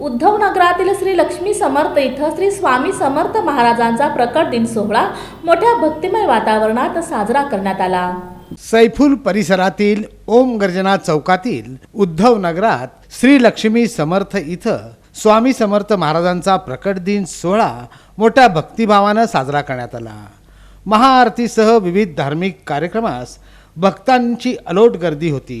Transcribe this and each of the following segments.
उद्धव नगरातील श्री लक्ष्मी समर्थ इथं श्री स्वामी समर्थ महाराजांचा प्रकट दिन सोहळा मोठ्या भक्तिमय वातावरणात साजरा करण्यात आला. सैफुल परिसरातील ओम गर्जना चौकातील उद्धव नगरात श्री लक्ष्मी समर्थ इथं स्वामी समर्थ महाराजांचा प्रकट दिन सोहळा मोठ्या भक्तिभावानं साजरा करण्यात आला. महाआरतीसह विविध धार्मिक कार्यक्रमास भक्तांची अलोट गर्दी होती.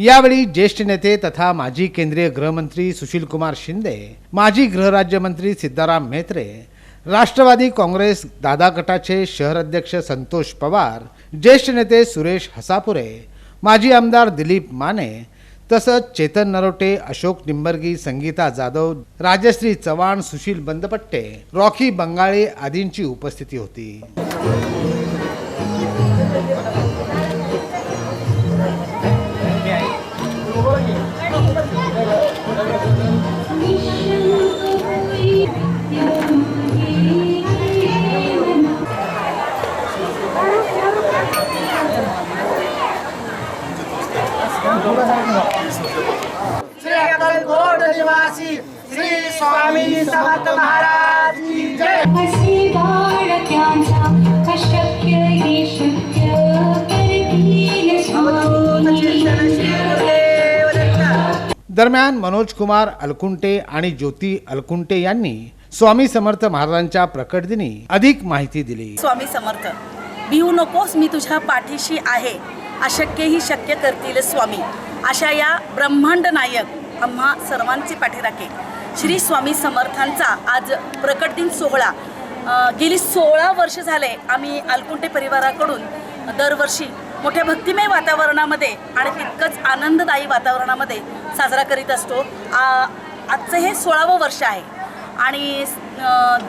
यावेळी ज्येष्ठ नेते तथा माजी केंद्रीय गृहमंत्री सुशीलकुमार शिंदे माजी गृहराज्यमंत्री सिद्धाराम म्हेत्रे राष्ट्रवादी काँग्रेस दादा गटाचे शहर अध्यक्ष संतोष पवार ज्येष्ठ नेते सुरेश हसापुरे माजी आमदार दिलीप माने तसंच चेतन नरोटे अशोक निंबर्गी संगीता जाधव राजश्री चव्हाण सुशील बंदपट्टे रॉकी बंगाळे आदींची उपस्थिती होती. निवासी श्री स्वामी समर्थ महाराज अशक्य हे शक्य दरम्यान मनोज कुमार अलकुंटे आणि ज्योती अलकुंटे यांनी स्वामी समर्थ महाराजांच्या प्रकट दिनी अधिक माहिती दिली. स्वामी समर्थ भिवू नकोस मी तुझ्या पाठीशी आहे. अशक्य ही शक्य करतील स्वामी. अशा या ब्रह्मांड नायक आम्हा सर्वांचे पाठीराखे. श्री स्वामी समर्थांचा आज प्रकट दिन सोहळा. गेली सोळा वर्ष झाले आम्ही अलकुंटे परिवाराकडून दरवर्षी मोठ्या भक्तिमय वातावरणामध्ये आणि तितकंच आनंददायी वातावरणामध्ये साजरा करीत असतो. आजचं हे सोळावं वर्ष आहे. आणि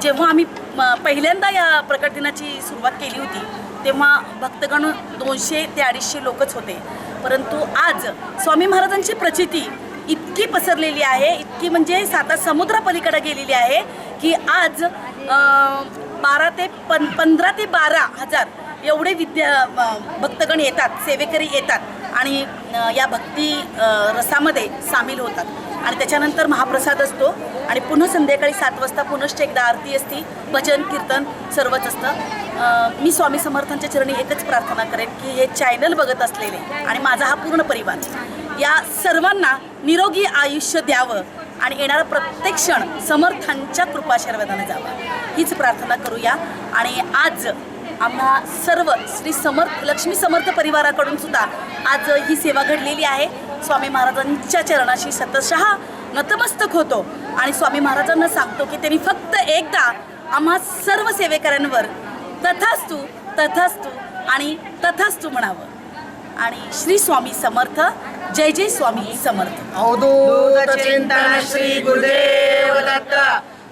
जेव्हा आम्ही म, पहिल्यांदा या प्रकट दिनाची सुरुवात केली होती तेव्हा भक्तगण दोनशे ते अडीचशे लोकच होते. परंतु आज स्वामी महाराजांची प्रचिती इतकी पसरलेली आहे इतकी म्हणजे साता समुद्रापलीकडे गेलेली आहे की आज बारा ते पन पंधरा ते बारा हजार एवढे विद्या भक्तगण येतात सेवेकरी येतात आणि या भक्ती रसामध्ये सामील होतात. आणि त्याच्यानंतर महाप्रसाद असतो आणि पुन्हा संध्याकाळी सात वाजता पुनश्च एकदा आरती असती भजन कीर्तन सर्वच असतं. मी स्वामी समर्थांच्या चरणी एकच प्रार्थना करेन की हे चॅनल बघत असलेले आणि माझा हा पूर्ण परिवार या सर्वांना निरोगी आयुष्य द्यावं आणि येणारा प्रत्येक क्षण समर्थांच्या कृपाशीर्वादाने जावा. हीच प्रार्थना करूया. आणि आज आम्हा सर्व श्री समर्थ लक्ष्मी समर्थ परिवाराकडून सुद्धा आज ही सेवा घडलेली आहे. स्वामी महाराजांच्या चरणाशी सतशः नतमस्तक होतो. आणि स्वामी महाराजांना सांगतो की त्यांनी फक्त एकदा आम्हा सर्व सेवेकऱ्यांवर तथास्तु तथास्तु आणि तथास्तु म्हणावं. आणि श्री स्वामी समर्थ जय जय स्वामी समर्थ. अवधूत चिंतन श्री गुरुदेव दत्त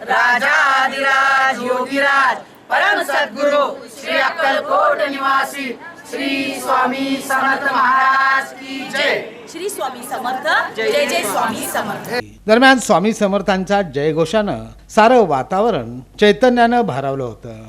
राजाधिराज योगीराज परम सद्गुरु श्री अक्कलकोट निवासी श्री स्वामी समर्थ महाराज की जय. श्री स्वामी समर्थ जय जय स्वामी समर्थ. दरम्यान स्वामी समर्थांच्या जयघोषानं सारं वातावरण चैतन्यानं भारावलं होतं.